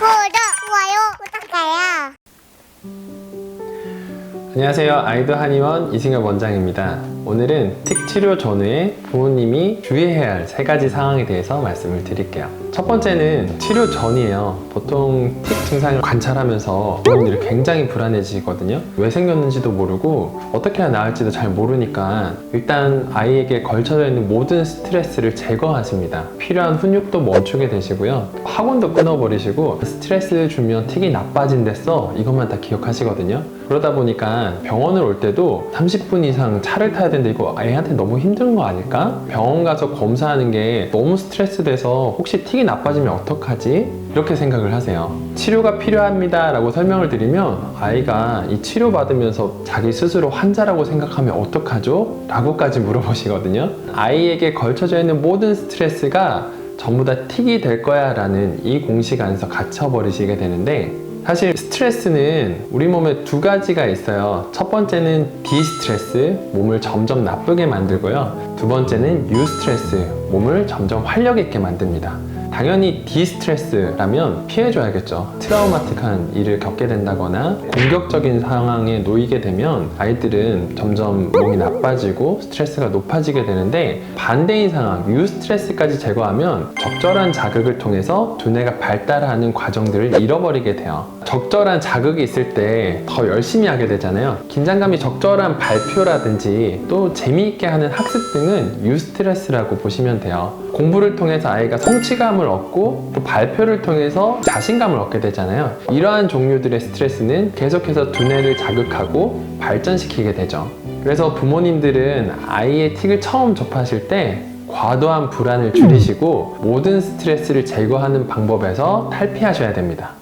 구독, 좋아요 부탁드려요. 안녕하세요. 아이도 한의원 이승엽 원장입니다. 오늘은 틱 치료 전후에 부모님이 주의해야 할 세 가지 상황에 대해서 말씀을 드릴게요. 첫 번째는 치료 전이에요. 보통 틱 증상을 관찰하면서 부모님들이 굉장히 불안해지거든요. 왜 생겼는지도 모르고 어떻게 해야 나을지도 잘 모르니까 일단 아이에게 걸쳐져 있는 모든 스트레스를 제거하십니다. 필요한 훈육도 멈추게 되시고요. 학원도 끊어버리시고 스트레스 주면 틱이 나빠진댔어 이것만 다 기억하시거든요. 그러다 보니까 병원을 올 때도 30분 이상 차를 타야 되는데 이거 애한테 너무 힘든 거 아닐까? 병원 가서 검사하는 게 너무 스트레스 돼서 혹시 틱이 나빠지면 어떡하지? 이렇게 생각을 하세요. 치료가 필요합니다 라고 설명을 드리면 아이가 이 치료 받으면서 자기 스스로 환자라고 생각하면 어떡하죠? 라고까지 물어보시거든요. 아이에게 걸쳐져 있는 모든 스트레스가 전부 다 틱이 될 거야 라는 이 공식 안에서 갇혀버리시게 되는데 사실 스트레스는 우리 몸에 두 가지가 있어요. 첫 번째는 디스트레스, 몸을 점점 나쁘게 만들고요. 두 번째는 유스트레스, 몸을 점점 활력 있게 만듭니다. 당연히 디스트레스라면 피해줘야겠죠. 트라우마틱한 일을 겪게 된다거나 공격적인 상황에 놓이게 되면 아이들은 점점 몸이 나빠지고 스트레스가 높아지게 되는데 반대인 상황, 유스트레스까지 제거하면 적절한 자극을 통해서 두뇌가 발달하는 과정들을 잃어버리게 돼요. 적절한 자극이 있을 때 더 열심히 하게 되잖아요. 긴장감이 적절한 발표라든지 또 재미있게 하는 학습 등은 유스트레스라고 보시면 돼요. 공부를 통해서 아이가 성취감을 얻고 또 발표를 통해서 자신감을 얻게 되잖아요. 이러한 종류들의 스트레스는 계속해서 두뇌를 자극하고 발전시키게 되죠. 그래서 부모님들은 아이의 틱을 처음 접하실 때 과도한 불안을 줄이시고 모든 스트레스를 제거하는 방법에서 탈피하셔야 됩니다.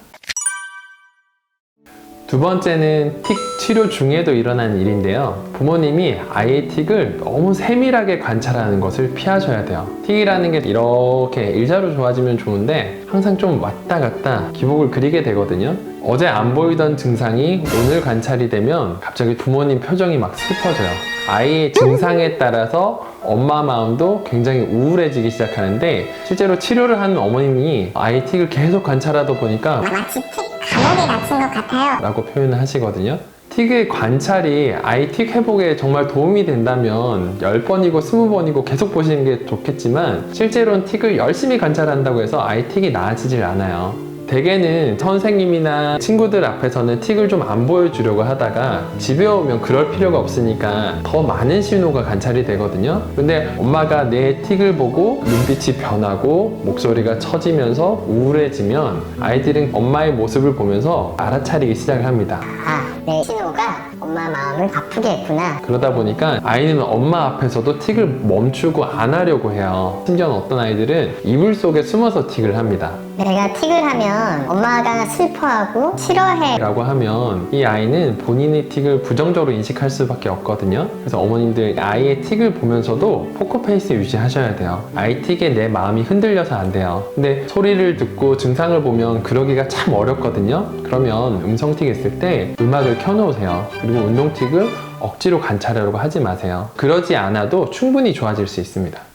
두 번째는 틱 치료 중에도 일어나는 일인데요. 부모님이 아이의 틱을 너무 세밀하게 관찰하는 것을 피하셔야 돼요. 틱이라는 게 이렇게 일자로 좋아지면 좋은데 항상 좀 왔다 갔다 기복을 그리게 되거든요. 어제 안 보이던 증상이 오늘 관찰이 되면 갑자기 부모님 표정이 막 슬퍼져요. 아이의 증상에 따라서 엄마 마음도 굉장히 우울해지기 시작하는데 실제로 치료를 하는 어머님이 아이 틱을 계속 관찰하다 보니까 마치 틱 감옥에 갇힌 것 같아요. 라고 표현을 하시거든요. 틱의 관찰이 아이 틱 회복에 정말 도움이 된다면 10번이고 20번이고 계속 보시는 게 좋겠지만 실제로는 틱을 열심히 관찰한다고 해서 아이 틱이 나아지질 않아요. 대개는 선생님이나 친구들 앞에서는 틱을 좀 안 보여주려고 하다가 집에 오면 그럴 필요가 없으니까 더 많은 신호가 관찰이 되거든요. 근데 엄마가 내 틱을 보고 눈빛이 변하고 목소리가 처지면서 우울해지면 아이들은 엄마의 모습을 보면서 알아차리기 시작을 합니다. 아, 내 신호가 엄마 마음을 아프게 했구나. 그러다 보니까 아이는 엄마 앞에서도 틱을 멈추고 안 하려고 해요. 심지어는 어떤 아이들은 이불 속에 숨어서 틱을 합니다. 내가 틱을 하면 엄마가 슬퍼하고 싫어해. 라고 하면 이 아이는 본인의 틱을 부정적으로 인식할 수밖에 없거든요. 그래서 어머님들 아이의 틱을 보면서도 포커페이스 유지하셔야 돼요. 아이 틱에 내 마음이 흔들려서 안 돼요. 근데 소리를 듣고 증상을 보면 그러기가 참 어렵거든요. 그러면 음성 틱 있을 때 음악을 켜놓으세요. 그리고 운동 틱을 억지로 관찰하려고 하지 마세요. 그러지 않아도 충분히 좋아질 수 있습니다.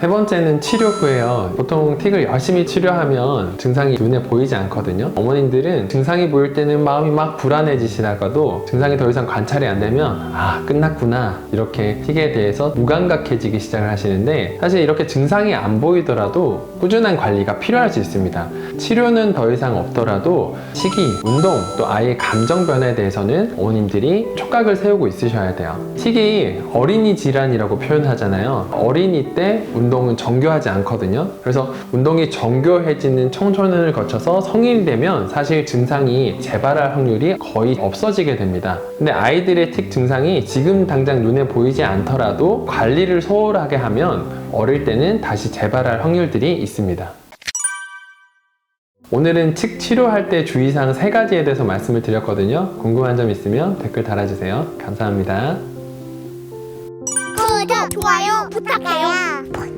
세 번째는 치료 후에요. 보통 틱을 열심히 치료하면 증상이 눈에 보이지 않거든요. 어머님들은 증상이 보일 때는 마음이 막 불안해지시다가도 증상이 더 이상 관찰이 안 되면 아 끝났구나 이렇게 틱에 대해서 무감각해지기 시작을 하시는데 사실 이렇게 증상이 안 보이더라도 꾸준한 관리가 필요할 수 있습니다. 치료는 더 이상 없더라도 식이, 운동, 또 아이의 감정 변화에 대해서는 어머님들이 촉각을 세우고 있으셔야 돼요. 틱이 어린이 질환이라고 표현하잖아요. 어린이 때 운동은 정교하지 않거든요. 그래서 운동이 정교해지는 청소년을 거쳐서 성인이 되면 사실 증상이 재발할 확률이 거의 없어지게 됩니다. 근데 아이들의 틱 증상이 지금 당장 눈에 보이지 않더라도 관리를 소홀하게 하면 어릴 때는 다시 재발할 확률들이 있습니다. 오늘은 틱 치료할 때 주의사항 세 가지에 대해서 말씀을 드렸거든요. 궁금한 점 있으면 댓글 달아주세요. 감사합니다. 좋아요 부탁해요.